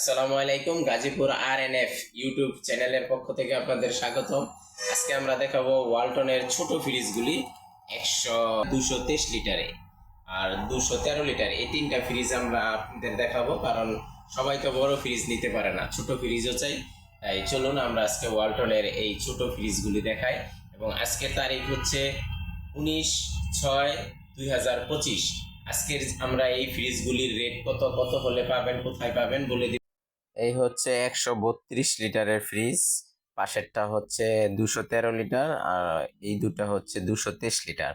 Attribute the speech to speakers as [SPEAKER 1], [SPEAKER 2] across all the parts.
[SPEAKER 1] আসসালামু আলাইকুম, Gazipur R N F YouTube চ্যানেলের পক্ষ থেকে আপনাদের স্বাগতম। আজকে আমরা দেখাবো ওয়ালটনের ছোট ফ্রিজগুলি একশো দুশো তেইশ লিটারে আর দুশো তেরো লিটার। এই তিনটা ফ্রিজ আমরা আপনাদের দেখাবো, কারণ সবাই তো বড় ফ্রিজ নিতে পারে না, ছোট ফ্রিজও চাই। তাই চলুন আমরা আজকে ওয়ালটনের এই ছোট ফ্রিজগুলি দেখাই, এবং আজকের তারিখ হচ্ছে উনিশ ছয় দুই হাজার পঁচিশ। আজকের আমরা এই ফ্রিজগুলির রেট কত কত হলে পাবেন, কোথায় পাবেন বলে দিব এই হচ্ছে একশো বত্রিশ লিটারের ফ্রিজ। পাশেরটা হচ্ছে দুশো তেরো লিটার আর এই দুটো হচ্ছে দুশো তেইশ লিটার।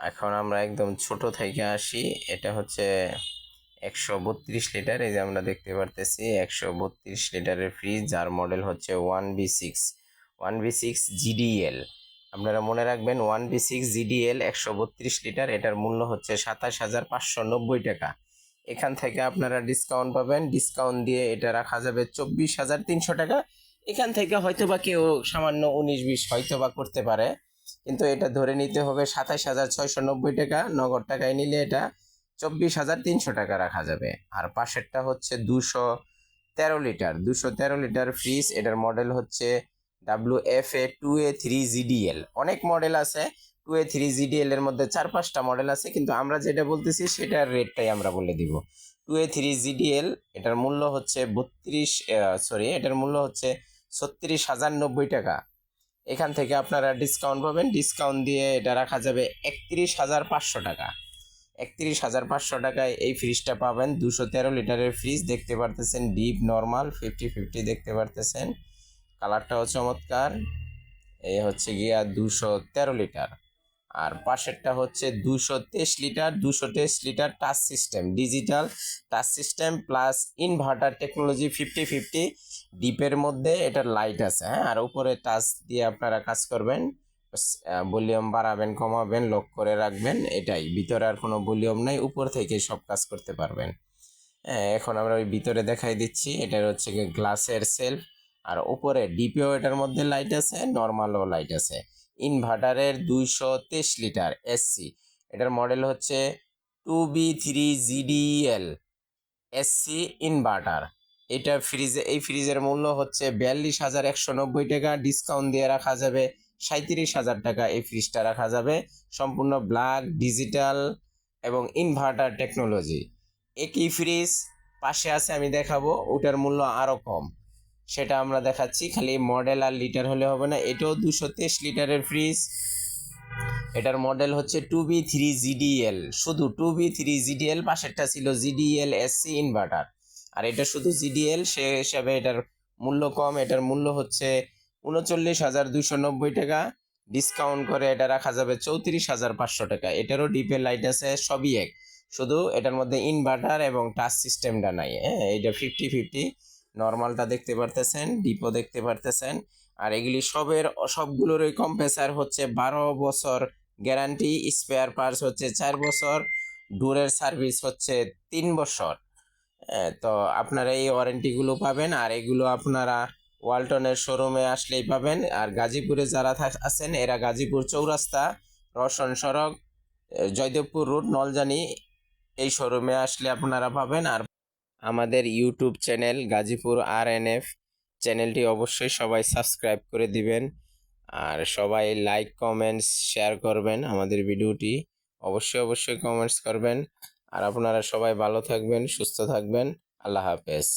[SPEAKER 1] এখন আমরা একদম ছোট থেকে আসি, এটা হচ্ছে একশো বত্রিশ লিটার। এই যে আমরা দেখতে পারতেছি একশো বত্রিশ লিটারের ফ্রিজ, যার মডেল হচ্ছে one B six. One B six GDL. আপনারা মনে রাখবেন, ওয়ান বি সিক্স জিডিএল একশো বত্রিশ লিটার, এটার মূল্য হচ্ছে সাতাশ হাজার পাঁচশো নব্বই টাকা। এখান থেকে আপনারা ডিসকাউন্ট পাবেন। ডিসকাউন্ট দিয়ে এটা রাখা যাবে চব্বিশ হাজার তিনশো টাকা। এখান থেকে হয়তো বা কেউ সামান্য উনিশ, বিশ হয়তো বা করতে পারে। কিন্তু এটা ধরে নিতে হবে সাতাশ হাজার ছয়শো নব্বই টাকা। নগদ টাকায় নিলে এটা চব্বিশ হাজার তিনশো টাকা রাখা যাবে। আর পাশেরটা হচ্ছে দুশো তেরো লিটার। দুশো তেরো লিটার ফ্রিজ। এটার মডেল হচ্ছে W F A two A three GDL অনেক মডেল আছে। টু এ থ্রি জিডিএল এর মধ্যে চার, পাঁচটা মডেল আছে, কিন্তু আমরা যেটা বলতেছি সেটার রেটটাই আমরা বলে দিব। টু এ থ্রি জিডিএল এটার মূল্য হচ্ছে বত্রিশ সরি এটার মূল্য হচ্ছে ছত্রিশ হাজার নব্বই টাকা। এখান থেকে আপনারা ডিসকাউন্ট পাবেন ডিসকাউন্ট দিয়ে এটা রাখা যাবে একত্রিশ হাজার পাঁচশো টাকা। একত্রিশ হাজার পাঁচশো টাকায় এই ফ্রিজটা পাবেন, দুশো তেরো লিটারের ফ্রিজ দেখতে পারতেছেন ডিপ নর্মাল ফিফটি ফিফটি দেখতে পারতেছেন। কালারটাও চমৎকার, এই হচ্ছে গিয়া দুশো তেরো লিটার। আর পাশেরটা হচ্ছে দুশো তেইশ লিটার দুশো তেইশ litre touch system digital touch system plus inverter technology fifty fifty ডিপের মধ্যে এটার লাইট আছে হ্যাঁ? আর উপরে টাচ দিয়ে আপনারা কাজ করবেন ভলিউম বাড়াবেন, কমাবেন লক করে রাখবেন, এটাই। ভিতরে আর কোনো ভলিউম নাই, উপর থেকে সব কাজ করতে পারবেন। হ্যাঁ এখন আমরা ওই ভিতরে দেখাই দিচ্ছি, এটার হচ্ছে গ্লাসের সেলফ আর উপরে ডিপিও এটার মধ্যে লাইট আছে নর্মালও লাইট আছে। ইনভার্টারের দুইশো তেইশ লিটার এসসি এটার মডেল হচ্ছে two B three GDL SC inverter. এটা ফ্রিজে এই ফ্রিজের মূল্য হচ্ছে বিয়াল্লিশ হাজার একশো নব্বই টাকা। ডিসকাউন্ট দিয়ে রাখা যাবে সাঁত্রিশ হাজার টাকা। এই ফ্রিজটা রাখা যাবে সম্পূর্ণ ব্ল্যাক, ডিজিটাল এবং ইনভার্টার টেকনোলজি। একই ফ্রিজ, পাশে আছে আমি দেখাবো, ওটার মূল্য আরও কম। সেটা আমরা দেখাচ্ছি। খালি মডেল আর লিটার হলে হবে না। এটাও দুশো তেইশ লিটারের ফ্রিজ এটার মডেল হচ্ছে টু বি থ্রি জিডিএল শুধু টু বি থ্রি জিডিএল পাশেরটা ছিল জিডিএল এসসি ইনভার্টার আর এটা শুধু জিডিএল সে হিসাবে এটার মূল্য কম। এটার মূল্য হচ্ছে উনচল্লিশ হাজার দুশো নব্বই টাকা। ডিসকাউন্ট করে এটা রাখা যাবে চৌত্রিশ হাজার পাঁচশো টাকা। এটারও ডিপে লাইট আছে, সবই এক। শুধু এটার মধ্যে ইনভার্টার এবং টাচ সিস্টেমটা নাই হ্যাঁ? এটা ফিফটি ফিফটি নর্মালটা দেখতে পারতেছেন ডিপো দেখতে পারতেছেন। আর এগুলি সবের সবগুলোর ওই কম্প্রেসার হচ্ছে বারো বছর গ্যারান্টি স্পেয়ার পার্টস হচ্ছে চার বছর, ডোরের সার্ভিস হচ্ছে তিন বছর। তো আপনারা এই ওয়ারেন্টিগুলো পাবেন, আর এগুলো আপনারা ওয়ালটনের শোরুমে আসলেই পাবেন। আর গাজীপুরে যারা আছেন, এরা গাজীপুর চৌরাস্তা রসন সড়ক জয়দেবপুর রোড, নলজানি, এই শোরুমে আসলে আপনারা পাবেন। আর আমাদের YouTube channel Gazipur R N F চ্যানেলটি অবশ্যই সবাই সাবস্ক্রাইব করে দিবেন। আর সবাই লাইক কমেন্টস শেয়ার করবেন আমাদের ভিডিওটি অবশ্যই অবশ্যই কমেন্টস করবেন। আর আপনারা সবাই ভালো থাকবেন, সুস্থ থাকবেন। আল্লাহ হাফেজ।